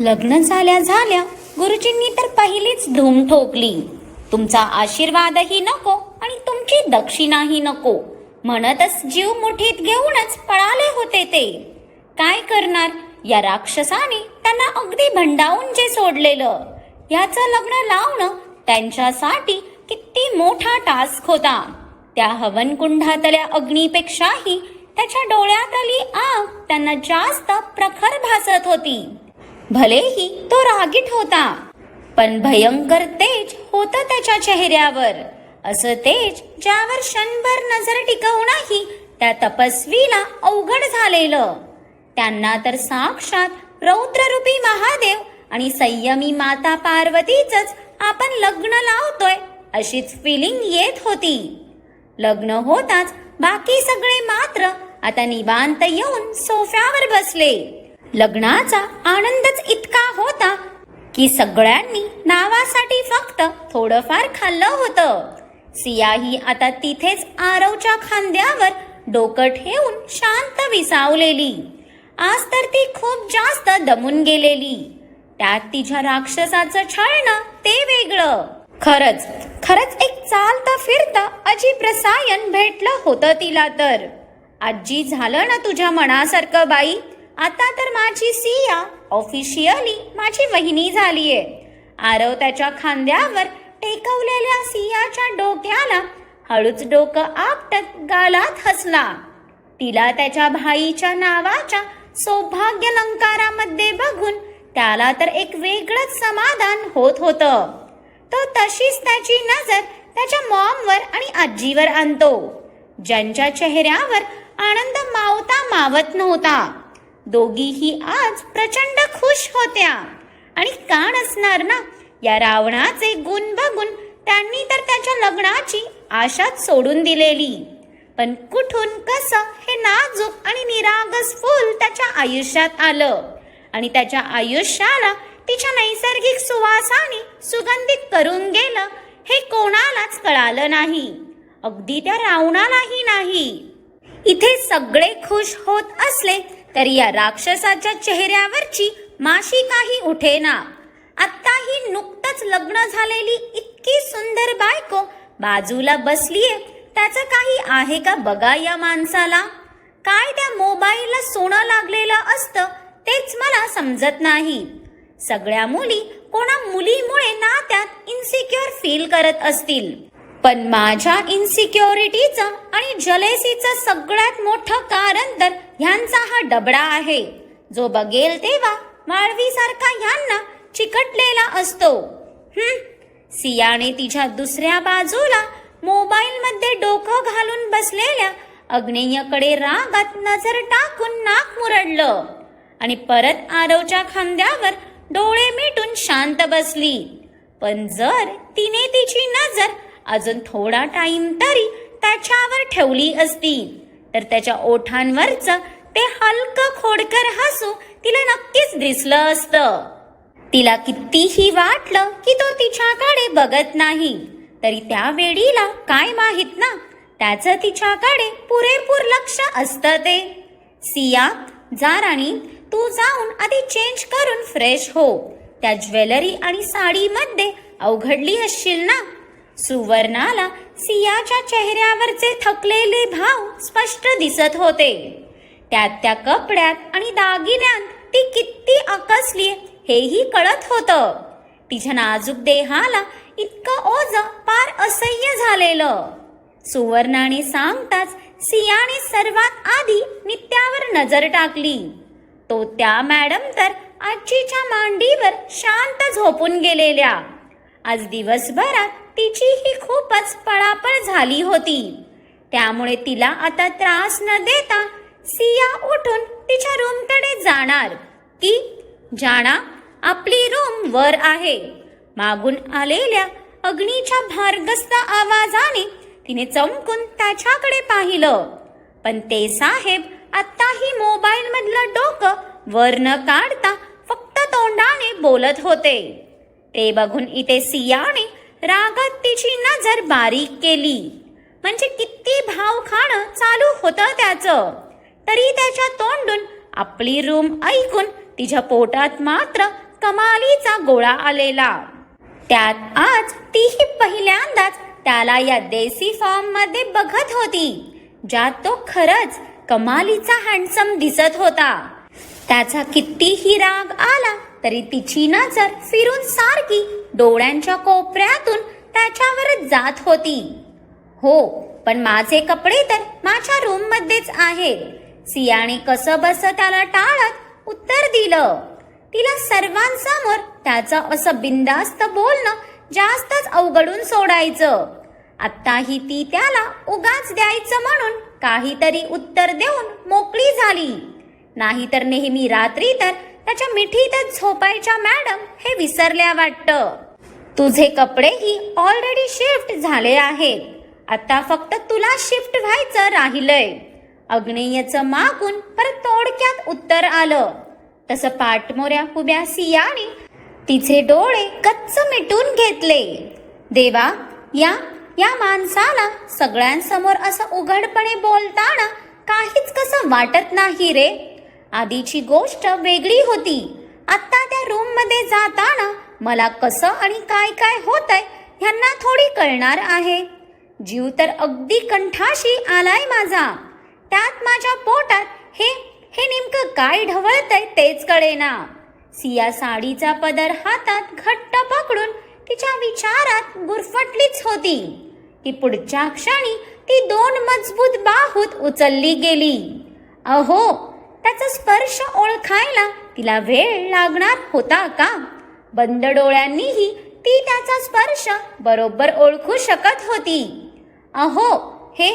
लग्न झाल्या झाल्या गुरुजींनी तर पहिलीच धूम ठोकली. तुमचा आशीर्वादही नको आणि तुमची दक्षिणाही नको. म्हणतच जीव मुठीत घेऊनच पळाले होते ते. काय करणार? या राक्षसाने त्यांना अगदी भंडावून जे सोडलेलं. याचं लग्न लावणं त्यांच्यासाठी किती मोठा टास्क होता. त्या हवनकुंडातल्या अग्नीपेक्षाही त्याच्या डोळ्यातली आग त्यांना जास्त प्रखर भासत होती. भलेही तो रागीट होता पण भयंकर तेज होतं त्याच्या चेहऱ्यावर. असं तेज ज्यावर क्षणभर नजर टिकवूनही त्या तपस्वीला अवघड झालेलं. त्यांना तर साक्षात रौद्ररूपी महादेव आणि संयमी माता पार्वतीच आपण लग्न लावतोय अशीच फिलिंग येत होती. लग्न होताच बाकी सगळे मात्र आता निवांत येऊन सोफ्यावर बसले. लग्नाचा आनंदच इतका होता की सगळ्यांनी नावासाठी फक्त थोडंफार खाल्लं होतं. सियाही आता तिथेच आरवच्या खांद्यावर डोकं ठेवून शांत विसावलेली. आज तर ती खूप जास्त दमून गेलेली. त्यात तिच्या राक्षसाचं छळणं ते वेगळं. खरंच खरंच एक चालता फिरता अजीब रसायन भेटलं होतं तिला तर. आजी झालं ना तुझ्या मनासारखं बाई? आता तर माझी सिया ऑफिशियली माझी वहिनी झालीये. आरव त्याच्या खांद्यावर टेकवलेल्या सियाच्या डोक्याला हळूच डोकं आपटत गालात हसला तिला त्याच्या भाईच्या नावाच्या सौभाग्यलंकारामध्ये बघून त्याला तर एक वेगळंच समाधान होत होतं. तो तशीच त्याची नजर त्याच्या मॉमवर आणि आजीवर आणतो. ज्यांच्या चेहऱ्यावर आनंद मावता मावत नव्हता. दोघीही आज प्रचंड खुश होत्या. आणि का नसणार ना या रावणाचे गुण बघून त्यांनी तर त्याच्या लग्नाची आशाच सोडून दिलेली. पण कुठून कसं हे नाजूक आणि निरागस फूल त्याच्या आयुष्यात आलं. आणि त्याच्या आयुष्याला तिच्या नैसर्गिक सुवासाने सुगंधित करून गेलं हे कोणालाच कळालं नाही. अगदी त्या रावणालाही नाही. इथे सगळे खुश होत असले तर या राक्षसाच्या चेहऱ्यावरची माशी काही उठेना आत्ताही नुकतंच लग्न झालेली इतकी सुंदर बायको बाजूला बसलीये. त्याचं काही आहे का बघा या माणसाला? काय त्या मोबाईलला सोनं लागलेलं असतं तेच मला समजत नाही. सगळ्या मुली कोणा मुलीमुळे नात्यात इन्सिक्युअर फील करत असतील. पण माझ्या इन्सिक्युरिटीचं आणि जलेसीचं सगळ्यात मोठं कारण तर ह्यांचा हा डबडा आहे. जो बघेल तेव्हा माळवीसारखा ह्यांना चिकटलेला असतो. सियाने तिच्या दुसऱ्या बाजूला मोबाईल मध्ये डोकं घालून बसलेल्या अग्नेयकडे रागात नजर टाकून नाक मुरडलं आणि परत आरवच्या खांद्यावर डोळे मिटून शांत बसली. पण जर तिने तिची नजर अजून थोडा टाइम तरी त्याच्यावर ठेवली असती. तर त्याच्या ओठांवरचं ते हलकं खोडकर हसू तिला नक्कीच दिसलं असतं. तिला कितीही वाटलं की तो तिच्याकडे बघत नाही. तरी त्या वेळीला काय माहीत ना? त्याचं तिच्याकडे पुरेपूर लक्ष असतं ते. सिया जा राणी तू जाऊन आधी चेंज करून फ्रेश हो. त्या ज्वेलरी आणि साडीमध्ये अवघडली असशील ना? सुवर्णाला सियाच्या चेहऱ्यावरचे थकलेले भाव स्पष्ट दिसत होते. त्यात त्या कपड्यात आणि दागिन्यात ती किती आकसली हेही कळत होतं. तिच्या नाजूक देहाला इतकं ओझ पार असह्य झालेलं. सुवर्णाने सांगताच सियाने सर्वात आधी नित्यावर नजर टाकली. तो त्या मॅडम तर आजीच्या मांडीवर शांत झोपून गेलेल्या. आज दिवसभरात तिची ही खूपच पळापळ झाली होती. त्यामुळे तिला आता त्रास न देता सिया उठून तिच्या रूमकडे जाणार. की जाणा आपली रूम वर आहे. मागून आलेल्या अग्नीच्या भारगस्त आवाजाने तिने चमकून त्याच्याकडे पाहिलं. पण ते साहेब आत्ताही मोबाईल मधलं डोकं वर न काढता फक्त तोंडाने बोलत होते. ते बघून इथे सियाने रागात तिची नजर बारीक केली. म्हणजे किती भाव खाणं चालू होतं त्याचं. तरी त्याच्या तोंडून आपली रूम ऐकून तिच्या पोटात मात्र कमालीचा गोळा आलेला. त्यात आज तीही पहिल्यांदाच त्याला या देसी फॉर्ममध्ये बघत होती ज्यात तो खरंच कमालीचा हँडसम दिसत होता. त्याचा कितीही राग आला तरी तिची नजर फिरून सारखी डोळ्यांच्या कोपऱ्यातून त्याच्यावर जात होती. हो पण माझे कपडे तर माझ्या रूम मध्येच आहेत. सियाने कसं बस त्याला टाळत उत्तर दिलं. तिला सर्वांसमोर त्याचं असं बिंदास्त बोलणं जास्तच अवघडून सोडायचं. आत्ताही ती त्याला उगाच द्यायचं म्हणून काहीतरी उत्तर देऊन मोकळी झाली. नाहीतर नेहमी रात्री तर त्याच्या मिठीतच झोपायच्या मॅडम हे विसरल्या वाटतं. तुझे कपडेही ऑलरेडी शिफ्ट झाले आहेत. आता फक्त तुला शिफ्ट व्हायचं राहिलंय. अग्नेयचं मागून परत थोडक्यात उत्तर आलं. तसं पाठमोऱ्या उभ्या सियाने तिचे डोळे कच्च मिटून घेतले. देवा या या माणसाला सगळ्यांसमोर असं उघडपणे बोलताना काहीच कसं वाटत नाही रे? आधीची गोष्ट वेगळी होती. आता त्या रूममध्ये जाताना मला कसं आणि काय काय होतंय ह्यांना थोडी कळणार आहे. जीव तर अगदी कंठाशी आलाय माझा. त्यात माझ्या पोटात हे हे नेमकं काय ढवळतंय तेच कळेना. सिया साडीचा पदर हातात घट्ट पकडून तिच्या विचारात गुरफटलीच होती. की पुढच्या क्षणी ती दोन मजबूत बाहूत उचलली गेली. अहो त्याचा स्पर्श ओळखायला तिला वेळ लागणार होता का? बंद डोळ्यांनीही ती त्याचा स्पर्श बरोबर ओळखू शकत होती. अहो हे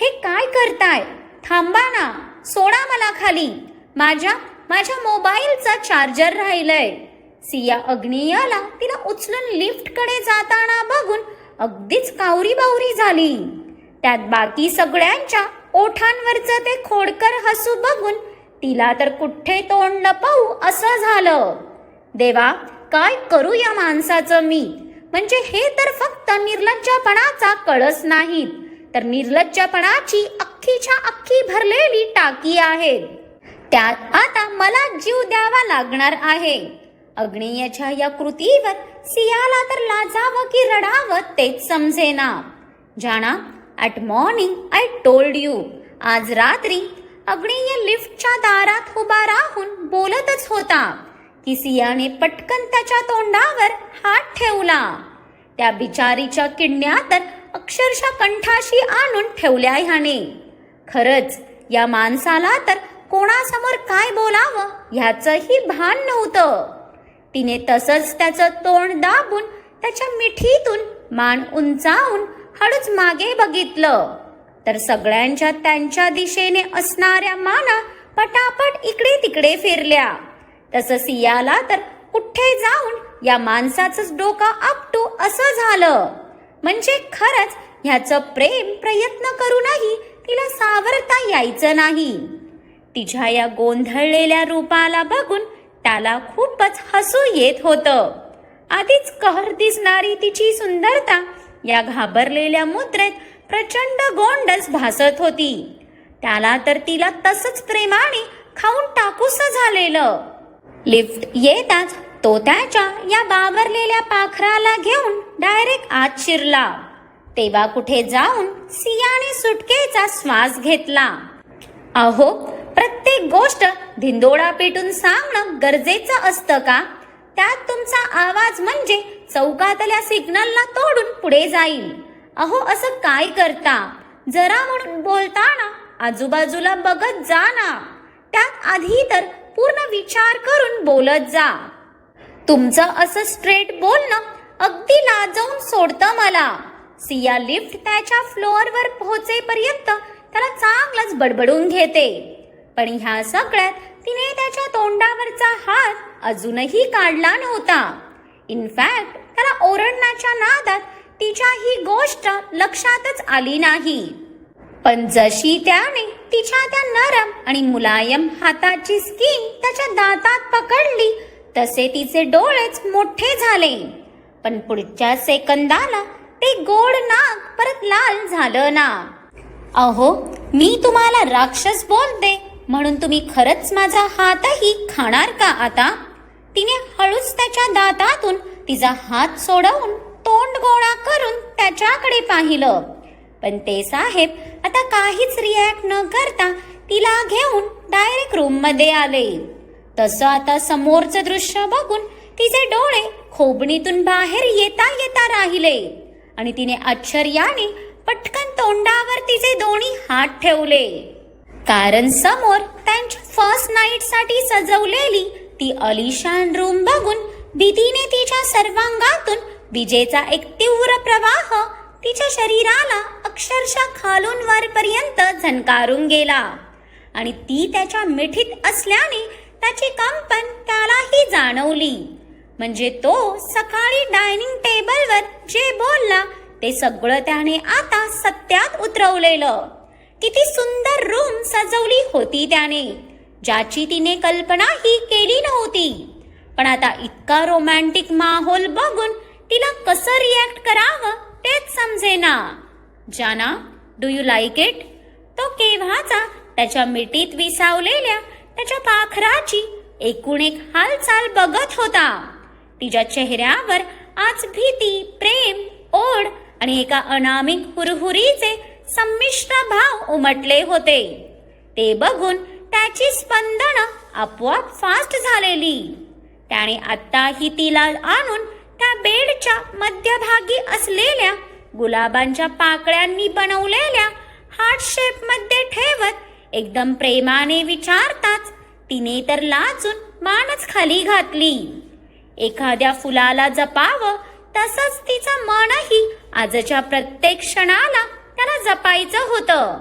हे काय करताय? थांबा ना सोडा मला खाली. माझ्या माझ्या मोबाईलचा चार्जर राहिलंय. सिया अग्नियाला तिला उचलून लिफ्टकडे जाताना बघून अगदीच कावरी बावरी झाली. त्यात बाकी सगळ्यांच्या ओठांवरचं ते खोडकर हसू बघून तिला तर कुठे तोंड पाहू असं झालं. देवा काय करू या माणसाचं मी? म्हणजे हे तर फक्त निर्लज्जपणाचा कळस नाहीत. तर निर्लज्जपणाची अख्खीच्या अख्खी भरलेली टाकी आहे. त्यात आता मला जीव द्यावा लागणार आहे. अग्नेयाच्या या कृतीवर सियाला तर लाजावं की रडावं तेच समजेना. Jana at morning I told you आज रात्री अग्निय लिफ्टच्या दारात उभा राहून बोलतच होता. की सियाने पटकन त्याच्या तोंडावर हात ठेवला. त्या बिचारीच्या किडण्या तर अक्षरशः कंठाशी आणून ठेवल्या ह्याने. खरंच या माणसाला तर कोणासमोर काय बोलावं ह्याचंही भान नव्हतं. तिने तसंच त्याचं तोंड दाबून त्याच्या मिठीतून मान उंचावून हळूच मागे बघितलं. तर सगळ्यांच्या त्यांच्या दिशेने असणाऱ्या माना पटापट इकडे तिकडे फिरल्या. तस सियाला तर कुठे जाऊन या माणसाचंच डोकं आपटू असं झालं. म्हणजे खरंच ह्याचं प्रेम प्रयत्न करूनही तिला सावरता यायचं नाही. तिच्या या गोंधळलेल्या रूपाला बघून त्याला खूपच हसू येत होतं. आधीच कहर दिसणारी तिची सुंदरता या घाबरलेल्या मुद्रेत प्रचंड गोंडस भासत होती. त्याला तर तिला तसंच प्रेमाने खाऊन टाकूस झालेलं. लिफ्ट येताच तो त्याच्या या बावरलेल्या पाखराला घेऊन डायरेक्ट आत शिरला. तेव्हा कुठे जाऊन सियाने सुटकेचा श्वास घेतला. अहो प्रत्येक गोष्ट धिंदोडा पेटून सांगणं गरजेचं असतं का? त्यात तुमचा आवाज म्हणजे चौकातल्या सिग्नलला तोडून पुढे जाईल. अहो असं काय करता? जरा म्हणून बोलताना आजूबाजूला बघत जा ना. त्यात आधी तर पूर्ण विचार करून बोलत जा. तुमचं असं स्ट्रेट बोलणं अगदी लाजवून सोडतं मला. सिया लिफ्ट त्याच्या फ्लोअरवर पोहोचेपर्यंत त्याला चांगलंच बडबडून घेते. पण ह्या सगळ्यात तिने त्याच्या तोंडावरचा हात अजूनही काढला नव्हता. इनफॅक्ट त्याला ओरडण्याच्या नादात तिच्या ही गोष्ट लक्षातच आली नाही. पण जशी त्याने तिच्या त्या नरम आणि मुलायम हाताची स्किन त्याच्या दातात पकडली तसे तिचे डोळेच मोठे झाले. पण पुढच्या सेकंदाला ते गोड नाक परत लाल झालं ना. अहो मी तुम्हाला राक्षस बोलते म्हणून तुम्ही खरंच माझा हातही खाणार का आता? तिने हळूच त्याच्या दातातून तिचा हात सोडवून तोंड गोळा करून त्याच्याकडे पाहिलं. पण ते साहेब आता काहीच रिॲक्ट न करता तिला घेऊन डायरेक्ट रूममध्ये आले. तसं आता समोरचं दृश्य बघून तिचे डोळे खोबणीतून बाहेर येता येता राहिले. आणि तिने आश्चर्याने पटकन तोंडावर तिचे दोन्ही हात ठेवले. कारण समोर त्यांच्या फर्स्ट नाईटसाठी सजवलेली ती अलिशान रूम बघून भीतीने तिच्या सर्वांगातून विजेचा एक तीव्र प्रवाह तिच्या शरीराला अक्षरशः खालून वरपर्यंत झणकारून गेला. आणि ती त्याच्या मिठीत असल्याने त्याची कंपन त्यालाही जाणवली. म्हणजे तो सकाळी डायनिंग टेबलवर जे बोलला ते सगळं त्याने आता सत्यात उतरवलेलं. किती सुंदर रूम सजवली होती त्याने ज्याची तिने कल्पनाही केली नव्हती. पण आता इतका रोमॅन्टिक माहोल बघून तिला कसं रिॲक्ट करावं तेच समजेना. जाना डू यू लाईक इट तो केव्हाचा? त्याच्या मिठीत विसावलेल्या त्याच्या पाखराची एकूण एक हालचाल बघत होता. तिच्या चेहऱ्यावर आज भीती प्रेम ओढ आणि एका अनामिक हुरहुरीचे संमिश्र भाव उमटले होते. ते बघून त्याची स्पंदनं आपोआप फास्ट झालेली. त्याने आत्ताही तिला आणून त्या बेडच्या मध्यभागी असलेल्या गुलाबांच्या पाकळ्यांनी बनवलेल्या हार्ट शेपमध्ये ठेवत एकदम प्रेमाने विचारताच तिने तर लाजून मानच खाली घातली. एखाद्या फुलाला जपावं तसंच तिचं मनही आजच्या प्रत्येक क्षणाला त्याला जपायचं होतं.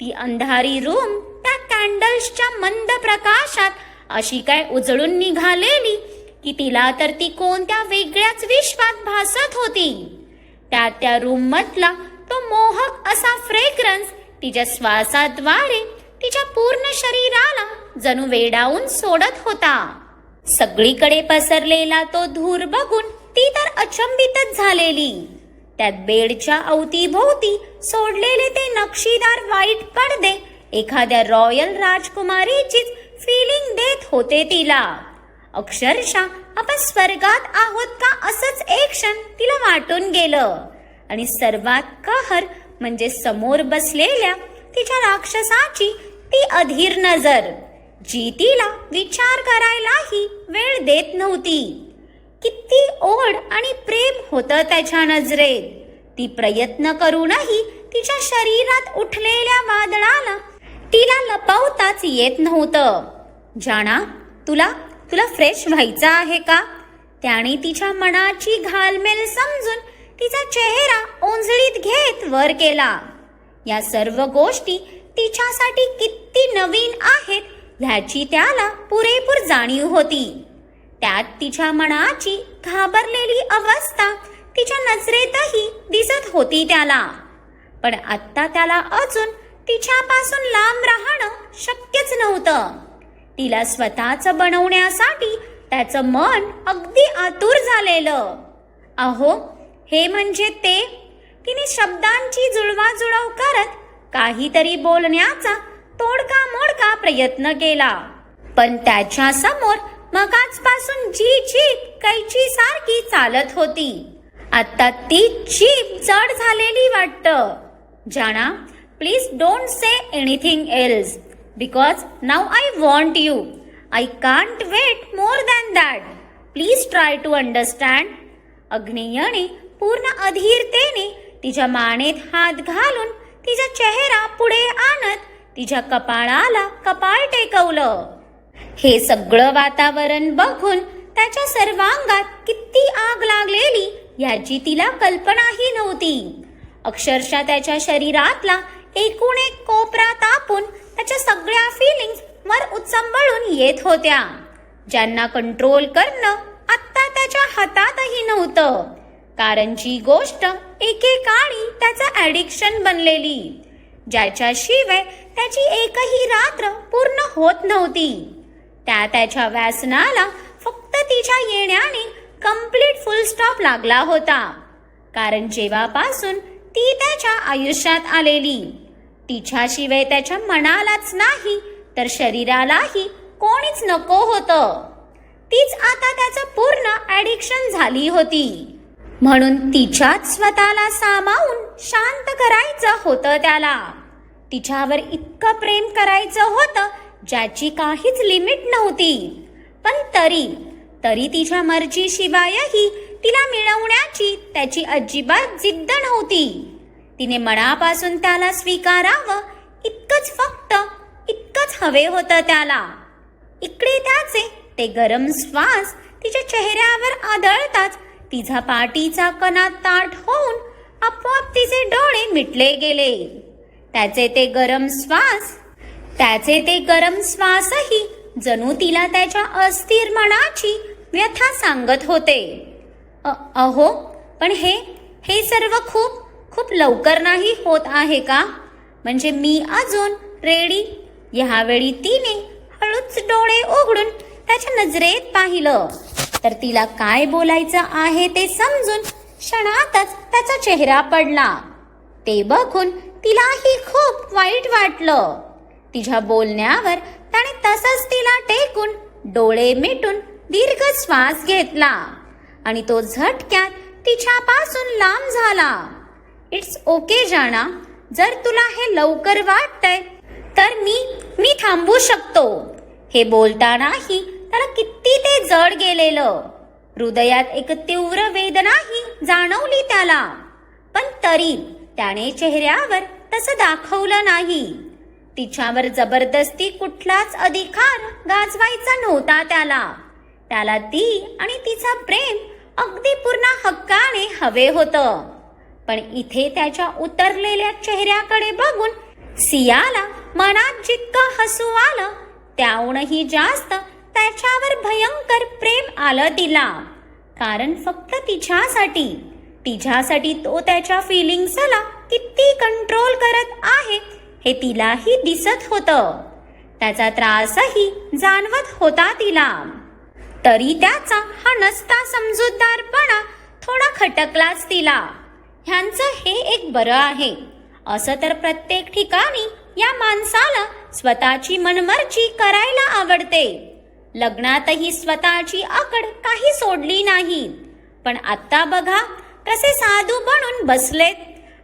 ती अंधारी रूम त्या कॅन्डल्सच्या मंद प्रकाशात अशी काय उजळून निघालेली की तिला तर ती कोणत्या वेगळ्याच विश्वात भासत होती. त्या त्या रूम मधला तो मोहक असा फ्रेग्रन्स तिच्या श्वासाद्वारे तिच्या पूर्ण शरीराला जणू वेडावून सोडत होता. सगळीकडे पसरलेला तो धूर बघून ती तर अचंबितच झालेली. त्यात बेडच्या अवतीभोवती सोडलेले ते नक्षीदार व्हाईट पडदे एखाद्या रॉयल राजकुमारीचीच फिलिंग देत होते तिला. अक्षरशः आपण स्वर्गात आहोत का असंच एक क्षण तिला वाटून गेलं. आणि सर्वात कहर म्हणजे समोर बसलेल्या तिच्या राक्षसाची ती अधीर नजर जी तिला विचार करायलाही वेळ देत नव्हती. किती ओढ आणि प्रेम होतं त्याच्या नजरेत. ती प्रयत्न करूनही तिच्या शरीरात उठलेल्या वादळाला तिला लपवताच येत नव्हतं. जाणा तुला तुला फ्रेश व्हायचं आहे का? त्याने तिच्या मनाची घालमेल समजून तिचा चेहरा ओंजळीत घेत वर केला. या सर्व गोष्टी तिच्यासाठी किती नवीन आहेत ह्याची त्याला पुरेपूर जाणीव होती. त्यात तिच्या मनाची घाबरलेली अवस्था तिच्या नजरेतही दिसत होती त्याला. पण आत्ता त्याला अजून तिच्यापासून लांब राहणं तिला स्वतःच बनवण्यासाठी त्याचं मन अगदी आतुर झालेलं. अहो हे म्हणजे ते? तिने शब्दांची जुळवाजुळव करत काहीतरी बोलण्याचा तोडका मोडका प्रयत्न केला. पण त्याच्यासमोर मगाचपासून जी जीप कैची सारखी चालत होती. आता ती जीप जड झालेली वाटतं. Jana please don't say anything else. Because now I want you I can't wait more than that please try to understand अग्नेयने पूर्ण अधीरतेने तिच्या मानेत हात घालून तिचा चेहरा पुढे आणत तिच्या कपाळाला कपाळ टेकवलं हे सगळं वातावरण बघून त्याच्या सर्वांगात किती आग लागलेली याची तिला कल्पनाही नव्हती अक्षरशः त्याच्या शरीरातला एकूण एक कोपरा तापून त्याच्या सगळ्या फिलिंग्स वर उचंबळून येत होत्या. ज्यांना कंट्रोल करणं आत्ता त्याच्या हातातही नव्हतं. कारण जी गोष्ट एकेकाळी त्याचं ॲडिक्शन बनलेली ज्याच्याशिवाय त्याची एकही रात्र पूर्ण होत नव्हती. त्या त्याच्या व्यासनाला फक्त तिच्या येण्याने कंप्लीट फुल स्टॉप लागला होता. कारण जेव्हापासून ती त्याच्या आयुष्यात आलेली तिच्याशिवाय त्याच्या मनालाच नाही तर शरीरालाही कोणीच नको होतं. तीच आता त्याचं पूर्ण झाली होती. म्हणून तिच्याच स्वतःला सामावून शांत करायचं होतं त्याला. तिच्यावर इतकं प्रेम करायचं होतं ज्याची काहीच लिमिट नव्हती. पण तरी तरी तिच्या मर्जीशिवायही तिला मिळवण्याची त्याची अजिबात जिद्द नव्हती. तिने मनापासून त्याला स्वीकारावं. इतकंच फक्त इतकंच हवे होतं त्याला. इकडे त्याचे ते गरम श्वास तिच्या चेहऱ्यावर आदळताच तिचा पाठीचा कणा ताट होऊन आपोआप तिचे डोळे मिटले गेले. त्याचे ते गरम श्वास त्याचे ते गरम श्वासही जणू तिला त्याच्या अस्थिर मनाची व्यथा सांगत होते. अहो पण हे हे सर्व खूप खूप लवकर नाही होत आहे का? म्हणजे मी अजून रेडी ह्यावेळी तिने हळूच डोळे उघडून त्याच्या नजरेत पाहिलं. तर तिला काय बोलायचं आहे ते समजून क्षणातच त्याचा चेहरा पडला. ते बघून तिलाही खूप वाईट वाटलं. तिच्या बोलण्यावर त्याने तसंच तिला टेकून डोळे मिटून दीर्घ श्वास घेतला आणि तो झटक्यात तिच्यापासून लांब झाला. इट्स ओके जाणा जर तुला हे लवकर वाटतंय तर मी मी थांबू शकतो. हे बोलतानाही त्याला किती ते जड गेलेलं. हृदयात एक तीव्र वेदनाही जाणवली त्याला. पण तरी त्याने चेहऱ्यावर तसं दाखवलं नाही. तिच्यावर जबरदस्ती कुठलाच अधिकार गाजवायचा नव्हता त्याला. त्याला ती आणि तिचा प्रेम अगदी पूर्ण हक्काने हवे होतं. पण इथे त्याच्या उतरलेल्या चेहऱ्याकडे बघून सियाला मनात जितकं हसू आलं त्याहूनही जास्त त्याच्यावर भयंकर प्रेम आलं तिला. कारण फक्त तिच्यासाठी तिच्यासाठी तो त्याच्या फिलिंग्सला किती कंट्रोल करत आहे हे तिलाही दिसत होतं. त्याचा त्रासही जाणवत होता तिला. तरी त्याचा हा नसता समजूतदारपणा थोडा खटकलाच तिला. ह्यांचं हे एक बरं आहे. असं तर प्रत्येक ठिकाणी या माणसाला स्वतःची मनमर्जी करायला आवडते. लग्नातही स्वतःची आकड काही सोडली नाही. पण आत्ता बघा कसे साधू बनून बसलेत.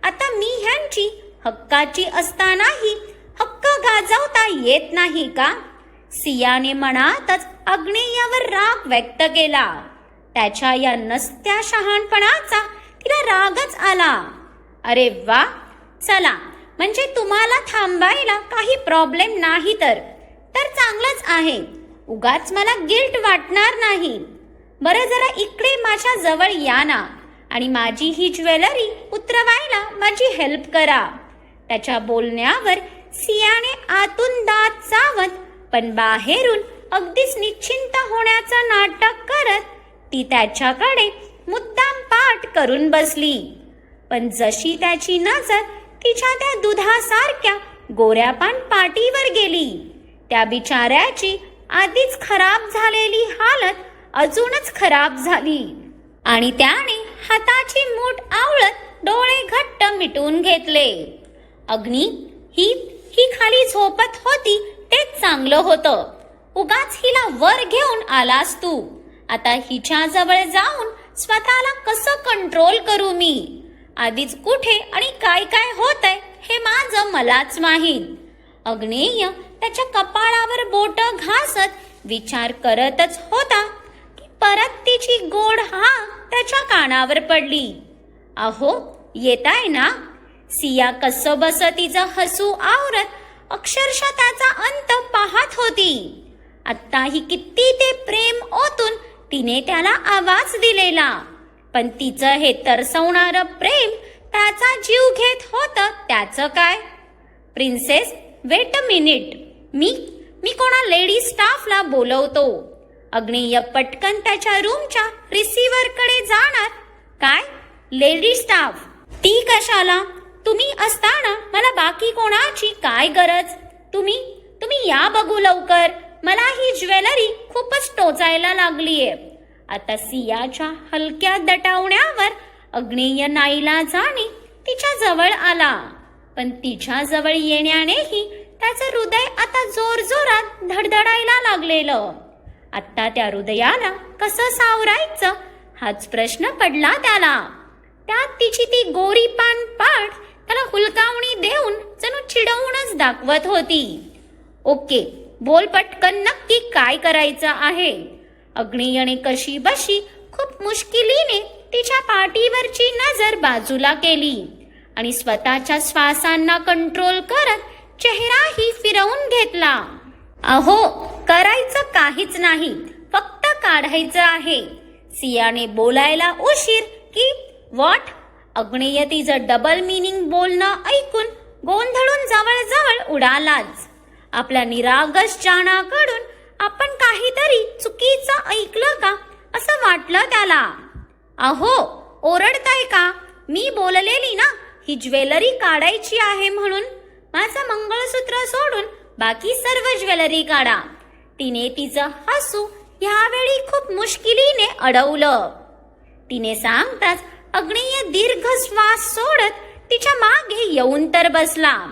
आता मी ह्यांची हक्काची असतानाही हक्क गाजवता येत नाही का? सियाने मनातच अग्नेयावर राग व्यक्त केला. त्याच्या या नसत्या शहाणपणाचा तिला रागच आला. अरे वा. चला म्हणजे तुम्हाला थांबायला काही प्रॉब्लेम नाही तर. तर चांगलंच आहे. उगाच मला गिल्ट वाटणार नाही. बरं जरा इकडे माझ्या जवळ या ना. आणि माझी ही ज्वेलरी उतरवायला माझी हेल्प करा. त्याच्या बोलण्यावर सियाने आतून दात चावत पण बाहेरून अगदीच निश्चिंत होण्याचं नाटक करत ती त्याच्याकडे मुद्दाम पाठ करून बसली. पण जशी त्याची नजर तिच्या त्या दुधासारख्या गोऱ्यापान पाटीवर गेली त्या बिचाऱ्याची आधीच खराब झालेली हालत अजूनच खराब झाली आणि त्याने हाताची मूठ आवळत डोळे घट्ट मिटून घेतले. अग्नी ही ही खाली झोपत होती तेच चांगलं होतं. उगाच हिला वर घेऊन आलास तू. आता हिच्या जवळ जाऊन स्वतःला कसं कंट्रोल करू मी? आधीच कुठे आणि काय काय होत आहे हे माझं मलाच माहीत. अग्नेय त्याच्या कपाळावर बोट घासत विचार करतच होता की परत तिची गोड हाक त्याच्या कानावर पडली. अहो येताय ना? सिया कसं बस तिचं हसू आवरत अक्षरशः त्याचा अंत पाहत होती. आत्ताही किती ते प्रेम ओतून तिने त्याला आवाज दिलेला. पण तिचं हे तरसवणारं प्रेम त्याचा जीव घेत होतं त्याचं काय? प्रिन्सेस वेट अ मिनिट मी मी कोणा लेडी स्टाफला बोलवतो? अग्नेय पटकन त्याच्या रूमच्या रिसिव्हरकडे जाणार. काय? लेडी स्टाफ ती कशाला? तुम्ही असताना मला बाकी कोणाची काय गरज? तुम्ही तुम्ही या बघू लवकर. मला ही ज्वेलरी खूपच टोचायला लागलीये. आता सियाच्या हलक्या दटावण्यावर अग्नेय नाईला जाणे तिच्या जवळ आला. पण तिच्या जवळ येण्यानेही त्याचं हृदय आता जोरजोरात धडधडायला लागलेलं. आत्ता त्या हृदयाला कसं सावरायचं हाच प्रश्न पडला त्याला. त्यात तिची ती गोरी पान पाठ त्याला हुलकावणी देऊन जणू चिडवूनच दाखवत होती. ओके बोल पटकन नक्की काय करायचं आहे? अग्नियने कशी बशी खूप मुश्किलीने तिच्या पाठीवरची नजर बाजूला केली आणि स्वतःच्या श्वासांना कंट्रोल करत चेहराही फिरवून घेतला. अहो करायचं काहीच नाही फक्त काढायचं आहे. सियाने बोलायला उशीर की वॉट? अग्नेय तिचं डबल मिनिंग बोलणं ऐकून गोंधळून जवळजवळ उडालाच. आपल्या निरागस जाणाकडून आपण काहीतरी चुकीचं ऐकलं का? असं वाटलं त्याला. अहो ओरडताय का? मी बोललेली ना ही ज्वेलरी काढायची आहे म्हणून. माझं मंगळसूत्र सोडून बाकी सर्व ज्वेलरी काढा. तिने तिचं हसू ह्यावेळी खूप मुश्किलीने अडवलं. तिने सांगताच अग्नीय दीर्घ श्वास सोडत तिच्यामागे येऊन तर बसला.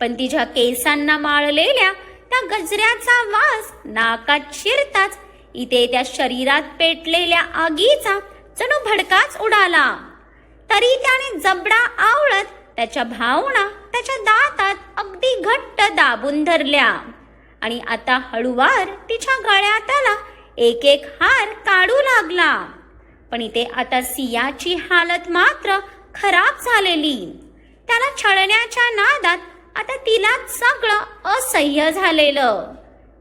पण तिच्या केसांना माळलेल्या त्या गजऱ्याचा वास नाकात शिरताच इथे त्या शरीरात पेटलेल्या आगीचा जणू भडकाच उडाला. तरी त्याने जबडा आवळत त्याच्या भावना त्याच्या दातात अगदी घट्ट दाबून धरल्या. आणि आता हळूवार तिच्या गळ्यातला एक एक हार काढू लागला. पण इथे आता सियाची हालत मात्र खराब झालेली. त्याला छळण्याच्या नादात आता तिला सगळं असह्य झालेलं.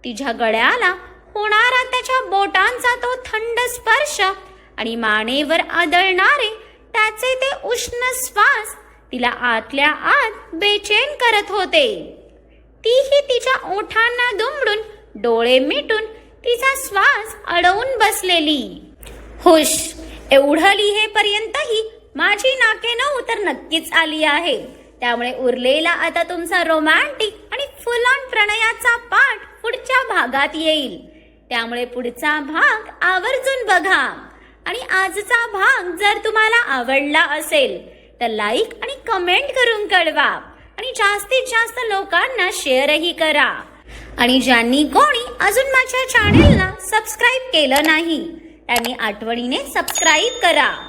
तिच्या गळ्याला होणारा त्याच्या बोटांचा तो थंड स्पर्श आणि मानेवर आदळणारे त्याचे ते उष्ण श्वास तिला आतल्या आत बेचैन करत होते. तीही तिच्या ओठांना दुमडून डोळे मिटून तिचा श्वास अडवून बसलेली. हुश एवढं लिहेपर्यंतही माझी नाके न उतर नक्कीच आली आहे. त्यामुळे उरलेला आता तुमचा रोमॅन्टिक आणि फुल ऑन प्रणयाचा पाठ पुढच्या भागात येईल. त्यामुळे पुढचा भाग आवर्जून बघा. आणि आजचा भाग जर तुम्हाला आवडला असेल तर लाईक आणि कमेंट करून कळवा. आणि जास्तीत जास्त लोकांना शेअरही करा. आणि ज्यांनी कोणी अजून माझ्या चॅनेलला सबस्क्राईब केलं नाही त्यांनी आठवणीने सबस्क्राईब करा.